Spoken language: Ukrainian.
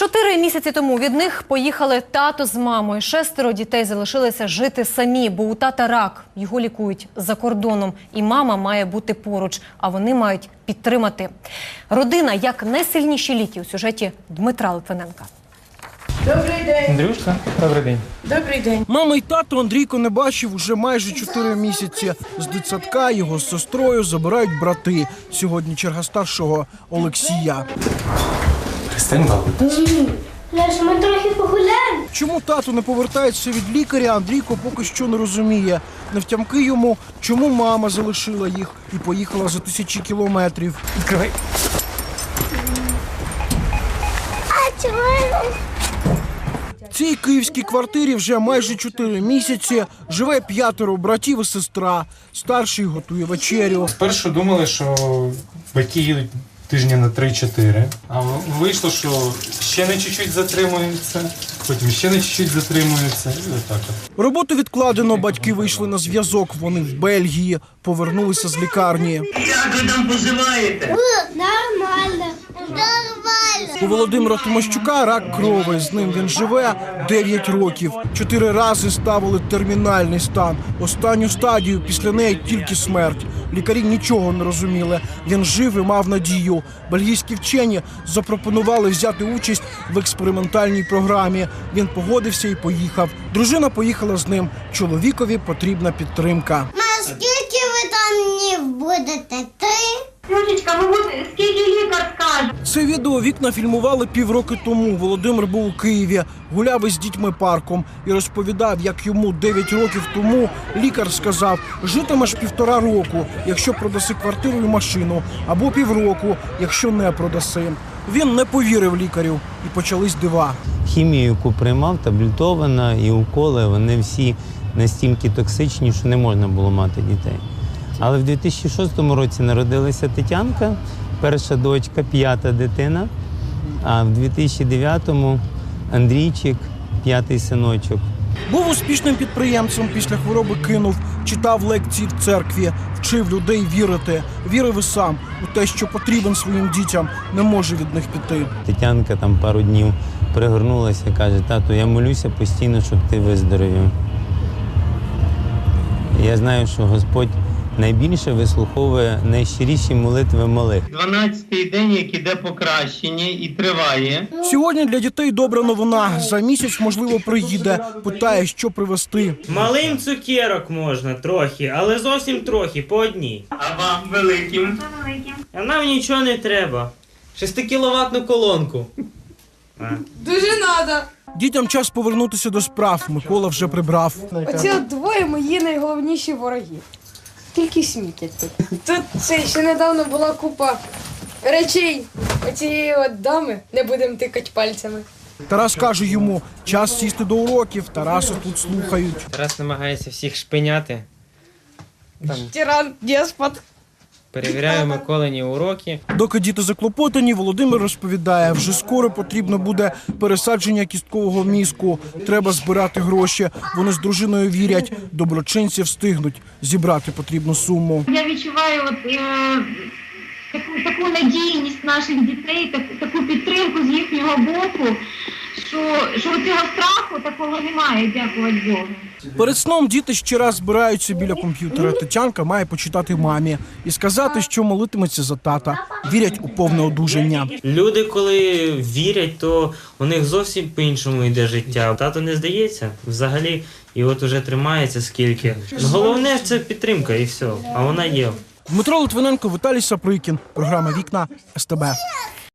Чотири місяці тому від них поїхали тато з мамою. Шестеро дітей залишилися жити самі, бо у тата рак. Його лікують за кордоном, і мама має бути поруч, а вони мають підтримати. Родина як найсильніші ліки у сюжеті Дмитра Литвиненка. Добрий день. Андрюшка, добрий день. Добрий день. Мама й тато Андрійко не бачив уже майже чотири місяці. З дитсадка його з сестрою забирають брати. Сьогодні черга старшого Олексія. Христин Бабу. Леша, ми трохи погуляємо. Чому тато не повертається від лікаря, Андрійко поки що не розуміє. Не втямки йому, чому мама залишила їх і поїхала за тисячі кілометрів. Відкривай. А чому? В цій київській квартирі вже майже чотири місяці живе п'ятеро братів і сестра. Старший готує вечерю. Спершу думали, що батьки їдуть тижні на 3-4, а вийшло, що ще на чуть-чуть затримуються, потім ще на чуть-чуть затримуються. І отак от. Роботу відкладено. Батьки вийшли на зв'язок. Вони в Бельгії повернулися з лікарні. Як ви там поживаєте? Нормально. Нормально. У Володимира Тимощука рак крови. З ним він живе 9 років. Чотири рази ставили термінальний стан. Останню стадію після неї тільки смерть. Лікарі нічого не розуміли. Він жив і мав надію. Бельгійські вчені запропонували взяти участь в експериментальній програмі. Він погодився і поїхав. Дружина поїхала з ним. Чоловікові потрібна підтримка. Наскільки ви там днів будете? Три? Юлічка, ви будете скільки лікар? Це відео вікна фільмували півроки тому. Володимир був у Києві, гуляв із дітьми парком і розповідав, як йому 9 років тому лікар сказав: житимеш півтора року, якщо продаси квартиру і машину, або півроку, якщо не продаси. Він не повірив лікарю, і почались дива. Хімію, яку приймав, таблетована і уколи, вони всі настільки токсичні, що не можна було мати дітей. Але в 2006 році народилася Тетянка, перша дочка, п'ята дитина. А в 2009-му Андрійчик, п'ятий синочок. Був успішним підприємцем. Після хвороби кинув, читав лекції в церкві, вчив людей вірити. Вірив і сам у те, що потрібен своїм дітям, не може від них піти. Тетянка там пару днів пригорнулася каже: тату, я молюся постійно, щоб ти виздоровів. Я знаю, що Господь найбільше вислуховує найщиріші молитви малих. 12-й день, як іде покращення і триває. Сьогодні для дітей добра новина. За місяць, можливо, приїде. Питає, що привезти. Малим цукерок можна трохи, але зовсім трохи, по одній. А вам великим. А нам нічого не треба. Шестикіловатну колонку. Дуже надо. Дітям час повернутися до справ. Микола вже прибрав. Оці двоє мої найголовніші вороги. Тільки сміття тут. Тут це ще недавно була купа речей. Оцієї от дами не будемо тикати пальцями. Тарас каже йому: час сісти до уроків. Тараса тут слухають. Тарас намагається всіх шпиняти. Там Тиран, деспот. Перевіряю Миколині уроки. Доки діти заклопотані, Володимир розповідає, вже скоро потрібно буде пересадження кісткового мізку. Треба збирати гроші. Вони з дружиною вірять, доброчинці встигнуть зібрати потрібну суму. Я відчуваю от, е, таку, таку надійність наших дітей, так, таку підтримку з їхнього боку, що, що цього страху такого немає, дякувати Богу. Перед сном діти ще раз збираються біля комп'ютера. Тетянка має почитати мамі і сказати, що молитиметься за тата. Вірять у повне одужання. Люди, коли вірять, то у них зовсім по-іншому йде життя. Тато не здається взагалі, і от уже тримається скільки. Головне це підтримка і все. А вона є. Дмитро Литвиненко, Віталій Саприкін. Програма Вікна СТБ.